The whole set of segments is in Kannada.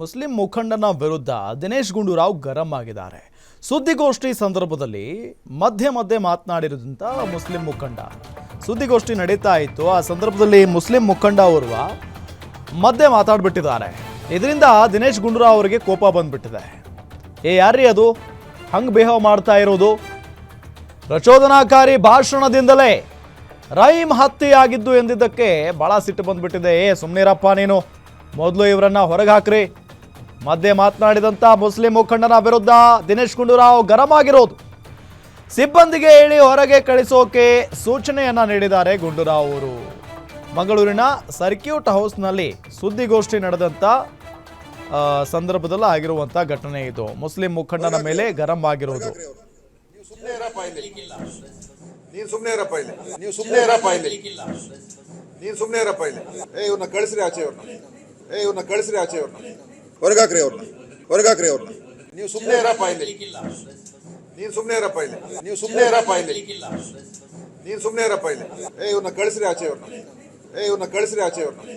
ಮುಸ್ಲಿಂ ಮುಖಂಡನ ವಿರುದ್ಧ ದಿನೇಶ್ ಗುಂಡೂರಾವ್ ಗರಂ ಆಗಿದ್ದಾರೆ. ಸುದ್ದಿಗೋಷ್ಠಿ ಸಂದರ್ಭದಲ್ಲಿ ಮಧ್ಯೆ ಮಧ್ಯೆ ಮಾತನಾಡಿರೋದಂತ ಮುಸ್ಲಿಂ ಮುಖಂಡ. ಸುದ್ದಿಗೋಷ್ಠಿ ನಡೀತಾ ಇತ್ತು. ಆ ಸಂದರ್ಭದಲ್ಲಿ ಮುಸ್ಲಿಂ ಮುಖಂಡ ಅವರು ಮಧ್ಯೆ ಮಾತಾಡ್ಬಿಟ್ಟಿದ್ದಾರೆ. ಇದರಿಂದ ದಿನೇಶ್ ಗುಂಡೂರಾವ್ ಅವರಿಗೆ ಕೋಪ ಬಂದ್ಬಿಟ್ಟಿದೆ. ಏ ಯಾರ್ರೀ ಅದು? ಹಂಗ್ ಬಿಹೇವ್ ಮಾಡ್ತಾ ಇರೋದು? ಪ್ರಚೋದನಾಕಾರಿ ಭಾಷಣದಿಂದಲೇ ರೈಮ್ ಹತ್ಯೆಯಾಗಿದ್ದು ಎಂದಿದ್ದಕ್ಕೆ ಬಹಳ ಸಿಟ್ಟು ಬಂದ್ಬಿಟ್ಟಿದೆ. ಏ ಸುಮ್ಮನಿರಪ್ಪ ನೀನು. ಮೊದಲು ಇವರನ್ನ ಹೊರಗೆ ಹಾಕ್ರಿ. ಮಧ್ಯೆ ಮಾತನಾಡಿದಂಥ ಮುಸ್ಲಿಂ ಮುಖಂಡನ ವಿರುದ್ಧ ದಿನೇಶ್ ಗುಂಡೂರಾವ್ ಗರಂ ಆಗಿರೋದು ಸಿಬ್ಬಂದಿಗೆ ಹೇಳಿ ಹೊರಗೆ ಕಳಿಸೋಕೆ ಸೂಚನೆಯನ್ನ ನೀಡಿದ್ದಾರೆ ಗುಂಡೂರಾವ್ ಅವರು. ಮಂಗಳೂರಿನ ಸರ್ಕ್ಯೂಟ್ ಹೌಸ್ನಲ್ಲಿ ಸುದ್ದಿಗೋಷ್ಠಿ ನಡೆದಂಥ ಸಂದರ್ಭದಲ್ಲಿ ಆಗಿರುವಂಥ ಘಟನೆ ಇದು. ಮುಸ್ಲಿಂ ಮುಖಂಡನ ಮೇಲೆ ಗರಂ ಆಗಿರೋದು. ನೀವು ಸುಮ್ಮನೆ ಇರಪ್ಪ ಇಲ್ಲಿ ನೀನ್ ಸುಮ್ಮನೆ ಇರಪ್ಪ ಇಲ್ಲಿ ನೀವು ಸುಮ್ಮನೆ ಇರಪ್ಪ ಇಲ್ಲಿ ನೀನ್ ಸುಮ್ಮನೆ ಇರಪ್ಪ ಇಲ್ಲಿ ಏ ಇವ್ರನ್ನ ಕಳಿಸ್ರಿ ಆಚೆ ಇವ್ರನ್ನ ಏ ಇವ್ರನ್ನ ಕಳಿಸ್ರಿ ಆಚೆ ಅವ್ರನ್ನ ಹೊರಗಾಕ್ರಿ ಅವ್ರನ್ನ ಹೊರಗಾಕ್ರಿ ಅವ್ರನ್ನ ನೀವು ಸುಮ್ಮನೆ ಇರಪ್ಪ ಇಲ್ಲಿ. ನೀನ್ ಸುಮ್ಮನೆ ಇರಪ್ಪ ಇಲ್ಲಿ. ನೀವು ಸುಮ್ಮನೆ ಇರಪ್ಪ ಇಲ್ಲಿ. ನೀನ್ ಸುಮ್ಮನೆ ಇರಪ್ಪ ಇಲ್ಲಿ. ಏ ಇವ್ರನ್ನ ಕಳಿಸ್ರಿ ಆಚೆ ಇವ್ರನ್ನ ಏ ಇವ್ರನ್ನ ಕಳಿಸ್ರಿ ಆಚೆ ಅವ್ರನ್ನ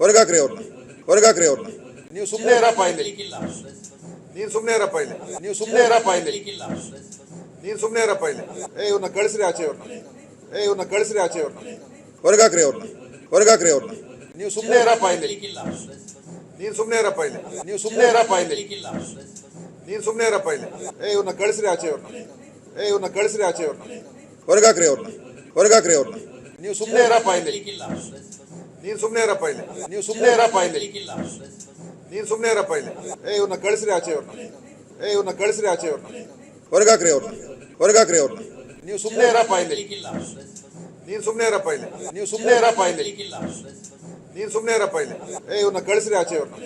ಹೊರಗಾಕ್ರಿ ಅವ್ರನ್ನ ಹೊರಗಾಕ್ರಿ ಅವ್ರನ್ನ ನೀವು ಸುಮ್ಮನೆ ಇರಪ್ಪ ಇಲ್ಲಿ. ನೀನ್ ಸುಮ್ಮನೆ ಇರಪ್ಪ ಇಲ್ಲಿ. ನೀವು ಸುಮ್ಮನೆ ಇರಪ್ಪ ಇಲ್ಲಿ. ನೀನ್ ಸುಮ್ಮನೆ ಇರಪ್ಪ ಇಲ್ಲಿ. ಏ ಇವ್ರನ್ನ ಕಳಿಸ್ರಿ ಆಚೆ ಇವ್ರನ್ನ ಏ ಇವ್ರನ್ನ ಕಳಿಸ್ರಿ ಆಚೆ ಅವ್ರನ್ನ ಹೊರಗಾಕ್ರಿ ಅವ್ರನ್ನ ಹೊರಗಾಕ್ರಿ ಅವ್ರನ್ನ ನೀವು ಸುಮ್ಮನೆ ಇರಪ್ಪ ಇಲ್ಲಿ ನೀನು ಸುಮ್ಮನೆ ಇರಪ್ಪ ಇಲ್ಲಿ ನೀವು ಸುಮ್ಮನೆ ಇರಪ್ಪ ಇಲ್ಲಿ ನೀನು ಸುಮ್ಮನೆ ಇರಪ್ಪ ಇಲ್ಲಿ ಏ ಇವ್ರನ್ನ ಕಳಿಸ್ರಿ ಆಚೆ ಇವ್ರನ್ನ ಏ ಇವ್ರನ್ನ ಕಳಿಸ್ರಿ ಆಚೆ ಇವ್ರನ್ನ ಹೊರಗಾಕ್ರಿ ಅವ್ರನ್ನ ಹೊರಗಾಕ್ರಿ ಅವ್ರನ್ನ ನೀವು ಸುಮ್ಮನೆ ಇರಪ್ಪ ಇಲ್ಲಿ ನೀನು ಸುಮ್ಮನೆ ಇರಪ್ಪ ಇಲ್ಲಿ ನೀವು ಸುಮ್ಮನೆ ಇರಪ್ಪ ಇಲ್ಲಿ ನೀನು ಸುಮ್ಮನೆ ಇರಪ್ಪ ಇಲ್ಲಿ ಏ ಇವ್ರನ್ನ ಕಳಿಸ್ರಿ ಆಚೆ ಇವ್ರನ್ನ ಏ ಇವ್ರನ್ನ ಕಳಿಸ್ರಿ ಆಚೆ ಇವ್ರನ್ನ ಹೊರಗಾಕ್ರಿ ಅವ್ರನ್ನ ಹೊರಗಾಕ್ರಿ ಅವ್ರನ್ನ ನೀವು ಸುಮ್ಮನೆ ಇರಪ್ಪ ಇಲ್ಲಿ ನೀನು ಸುಮ್ಮನೆ ಇರಪ್ಪ ಇಲ್ಲಿ ನೀವು ಸುಮ್ಮನೆ ಇರಪ್ಪ ಇಲ್ಲಿ ನೀನ್ ಸುಮ್ಮನೆ ಇರಪ್ಪ ಇಲ್ಲಿ. ಏ ಇವ್ರನ್ನ ಕಳಿಸ್ರಿ ಆಚೆ ಇವ್ರನ್ನ.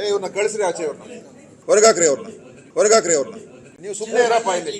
ಏ ಇವ್ರನ್ನ ಕಳಿಸ್ರಿ ಆಚೆ ಇವ್ರನ್ನ. ಹೊರಗಾಕ್ರಿ ಅವ್ರನ್ನ. ಹೊರಗಾಕ್ರಿ ಅವ್ರನ್ನ. ನೀವು ಸುಮ್ಮನೆ ಇರಪ್ಪ ಇಲ್ಲಿ.